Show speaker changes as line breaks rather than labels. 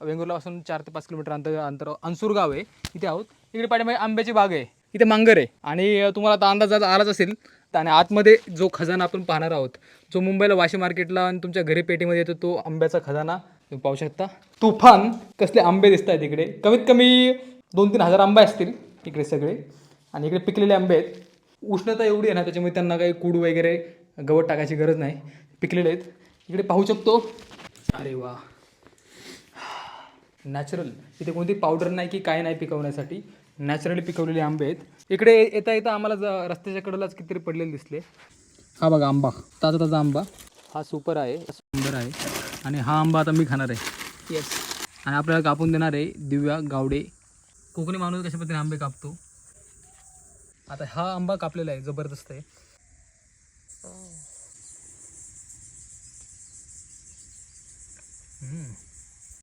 वेंगुर्लापासून चार ते पाच किलोमीटर अंतर अंतर अनसूर गाव आहे. इथे आहोत. इकडे पाठीमागे आंब्याची बाग आहे. इथे मांगर आहे. आणि तुम्हाला आता अंदाज आलाच असेल तर आणि आतमध्ये जो खजाना आपण पाहणार आहोत जो मुंबईला वाशी मार्केटला आणि तुमच्या घरी पेटीमध्ये येतो तो आंब्याचा खजाना तुम्ही पाहू शकता. तुफान कसले आंबे दिसत आहेत इकडे. कमीत कमी दोन तीन हजार आंबे असतील इकडे सगळे. आणि इकडे पिकलेले आंबे आहेत. उष्णता एवढी आहे ना त्याच्यामुळे त्यांना काही कूड वगैरे गवत टाकायची गरज नाही. पिकलेले आहेत. इकडे पाहू शकतो. अरे वा. नॅचरल इथे कोणती पावडर नाही की काय नाही पिकवण्यासाठी. नॅचरली पिकवलेले आंबे आहेत. इकडे येता येता आम्हाला ज- रस्त्याच्या कडेलाच कितीतरी पडलेले दिसले. हा बघा आंबा. ताजा ताजा आंबा. हा सुपर आहे. सुंदर आहे. आणि हा आंबा आता मी खाणार आहे. येस आणि आपल्याला कापून देणार आहे दिव्या गावडे. कोकणी माणूस कशा पद्धतीने आंबे कापतो? आता हा आंबा कापलेला आहे. जबरदस्त आहे.